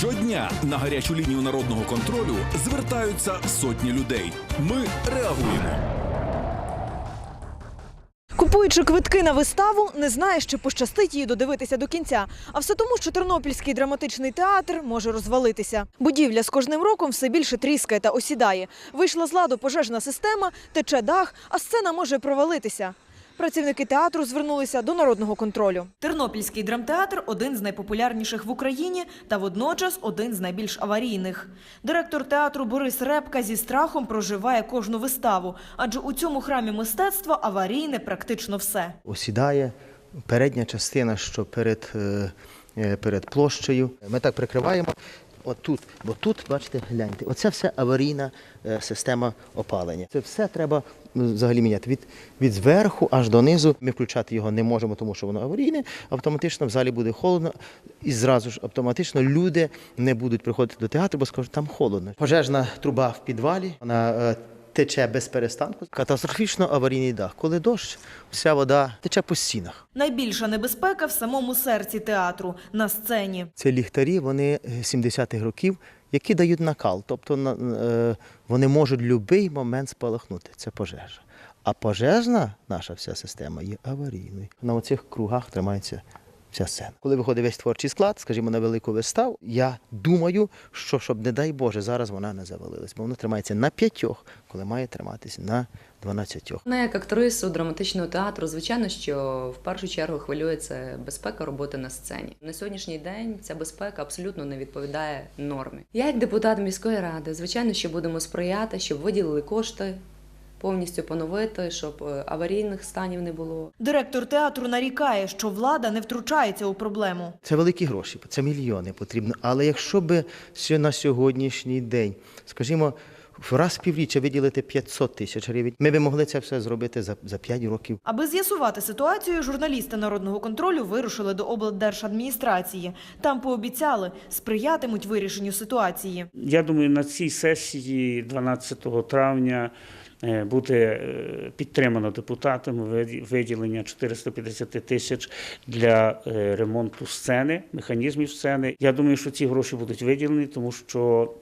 Щодня на гарячу лінію народного контролю звертаються сотні людей. Ми реагуємо. Купуючи квитки на виставу, не знаєш, чи пощастить її додивитися до кінця. А все тому, що Тернопільський драматичний театр може розвалитися. Будівля з кожним роком все більше тріскає та осідає. Вийшла з ладу пожежна система, тече дах, а сцена може провалитися. Працівники театру звернулися до народного контролю. Тернопільський драмтеатр один з найпопулярніших в Україні та водночас один з найбільш аварійних. Директор театру Борис Репка зі страхом проживає кожну виставу, адже у цьому храмі мистецтва аварійне практично все. осідає передня частина, що перед, е, е, перед площею. Ми так прикриваємо. Отут, бо тут, бачите, гляньте, оце все аварійна е, система опалення. Це все треба взагалі міняти від, від зверху аж донизу. Ми включати його не можемо, тому що воно аварійне. Автоматично в залі буде холодно, і зразу ж автоматично люди не будуть приходити до театру, бо скажуть, там холодно. Пожежна труба в підвалі, вона е, тече без перестанку. Катастрофічно аварійний дах. Коли дощ, вся вода тече по стінах. Найбільша небезпека в самому серці театру на сцені. Це ліхтарі, вони е, 70-х років, які дають накал. Тобто е, вони можуть в будь-який момент спалахнути. Це пожежа. А пожежна наша вся система є аварійною. На оцих кругах тримається вся сцена. Коли виходить весь творчий склад, скажімо, на велику виставу, я думаю, що щоб, не дай Боже, зараз вона не завалилась, бо вона тримається на п'ятьох, коли має триматися на дванадцятьох. Мене як актрису драматичного театру, звичайно, що в першу чергу хвилює це безпека роботи на сцені. На сьогоднішній день ця безпека абсолютно не відповідає нормі. Я, як депутат міської ради, звичайно, що будемо сприяти, щоб виділили кошти, повністю поновити, щоб е, аварійних станів не було. Директор театру нарікає, що влада не втручається у проблему. Це великі гроші, це мільйони потрібно. Але якщо би на сьогоднішній день, скажімо, в раз в півріччя виділити 500 тисяч гривень, ми би могли це все зробити за, за 5 років. Аби з'ясувати ситуацію, журналісти народного контролю вирушили до облдержадміністрації. Там пообіцяли сприятимуть вирішенню ситуації. Я думаю, на цій сесії 12 травня буде е, підтримано депутатами виді- виділення 450 тисяч для е, ремонту сцени, механізмів сцени. Я думаю, що ці гроші будуть виділені, тому що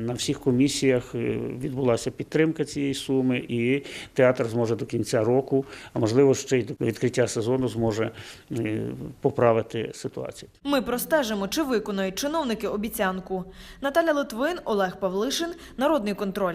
на всіх комісіях е, відбулася підтримка цієї суми, і театр зможе до кінця року, а можливо ще й до відкриття сезону зможе е, поправити ситуацію. Ми простежимо, чи виконають чиновники обіцянку. Наталя Литвин, Олег Павлишин, Народний контроль.